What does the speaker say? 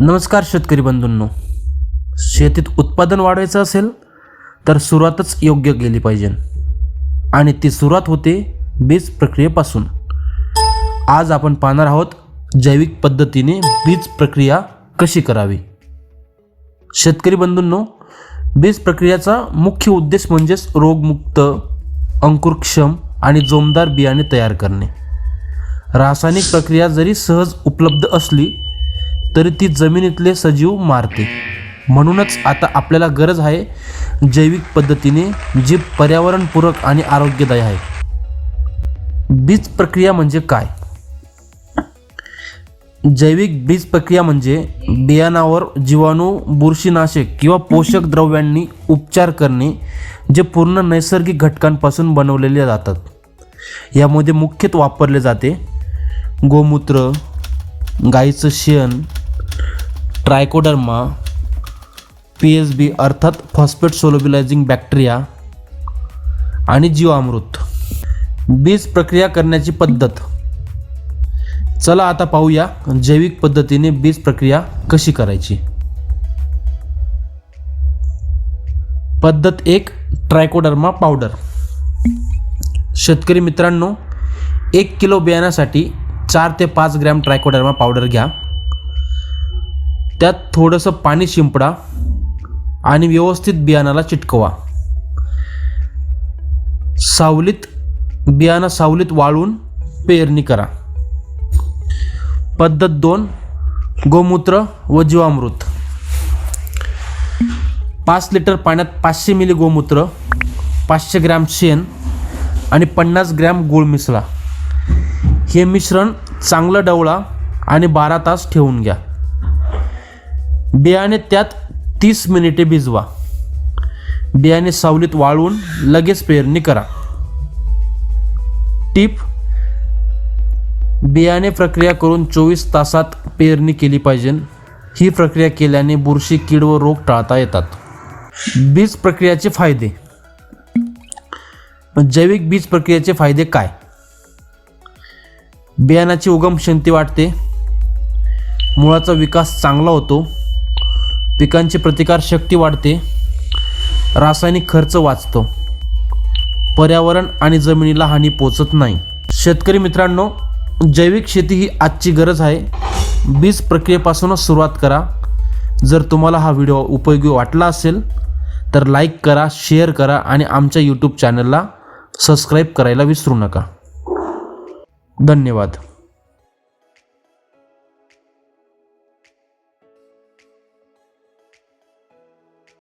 नमस्कार शेतकरी बंधूंनो. शेतीत उत्पादन वाढवायचं असेल तर सुरुवातच योग्य केली पाहिजे. आणि ती सुरुवात होते बीज प्रक्रियेपासून. आज आपण पाहणार आहोत जैविक पद्धतीने बीज प्रक्रिया कशी करावी. शेतकरी बंधूंनो बीज प्रक्रियेचा मुख्य उद्देश म्हणजेच रोगमुक्त अंकुरक्षम आणि जोमदार बियाणे तयार करणे. रासायनिक प्रक्रिया जरी सहज उपलब्ध असली तरी ती जमिनीतले सजीव मारते. म्हणूनच आता आपल्याला गरज आहे जैविक पद्धतीने जी पर्यावरणपूरक आणि आरोग्यदायी आहे. बीज प्रक्रिया म्हणजे काय? जैविक बीज प्रक्रिया म्हणजे बियाणावर जीवाणू बुरशीनाशक किंवा पोषक द्रव्यांनी उपचार करणे जे पूर्ण नैसर्गिक घटकांपासून बनवलेले जातात. यामध्ये मुख्यत वापरले जाते गोमूत्र गाईचं शेण ट्रायकोडर्मा पी एस बी अर्थात फॉस्फेट सोलोबिलायझिंग बॅक्टेरिया आणि जीवामृत. बीज प्रक्रिया करण्याची पद्धत. चला आता पाहूया जैविक पद्धतीने बीज प्रक्रिया कशी करायची. पद्धत एक ट्रायकोडर्मा पावडर. शेतकरी मित्रांनो एक किलो बियाण्यासाठी चार ते पाच ग्रॅम ट्रायकोडर्मा पावडर घ्या. त्यात थोडंसं पाणी शिंपडा आणि व्यवस्थित बियाणाला चिटकवा. सावलीत बियाणं सावलीत वाळून पेरणी करा. पद्धत दोन गोमूत्र व जीवामृत. पाच लिटर पाण्यात पाचशे मिली गोमूत्र पाचशे ग्रॅम शेण आणि पन्नास ग्रॅम गूळ मिसळा. हे मिश्रण चांगलं डवळा आणि बारा तास ठेवून घ्या. बियाणे त्यात तीस मिनिटे भिजवा. बियाणे सावलीत वाळवून लगेच पेरणी करा. टीप बियाणे प्रक्रिया करून चोवीस तासात पेरणी केली पाहिजे. ही प्रक्रिया केल्याने बुरशी कीड व रोग टाळता येतात. बीज प्रक्रियाचे फायदे. जैविक बीज प्रक्रियेचे फायदे काय? बियाणाची उगम क्षमती वाढते. मुळाचा विकास चांगला होतो. पिकांची प्रतिकारशक्ती वाढते. रासायनिक खर्च वाचतो. पर्यावरण आणि जमिनीला हानी पोचत नाही. शेतकरी मित्रांनो जैविक शेती ही आजची गरज आहे. बीज प्रक्रियेपासूनच सुरुवात करा. जर तुम्हाला हा व्हिडिओ उपयोगी वाटला असेल तर लाईक करा शेअर करा आणि आमच्या यूट्यूब चॅनलला सबस्क्राईब करायला विसरू नका. धन्यवाद.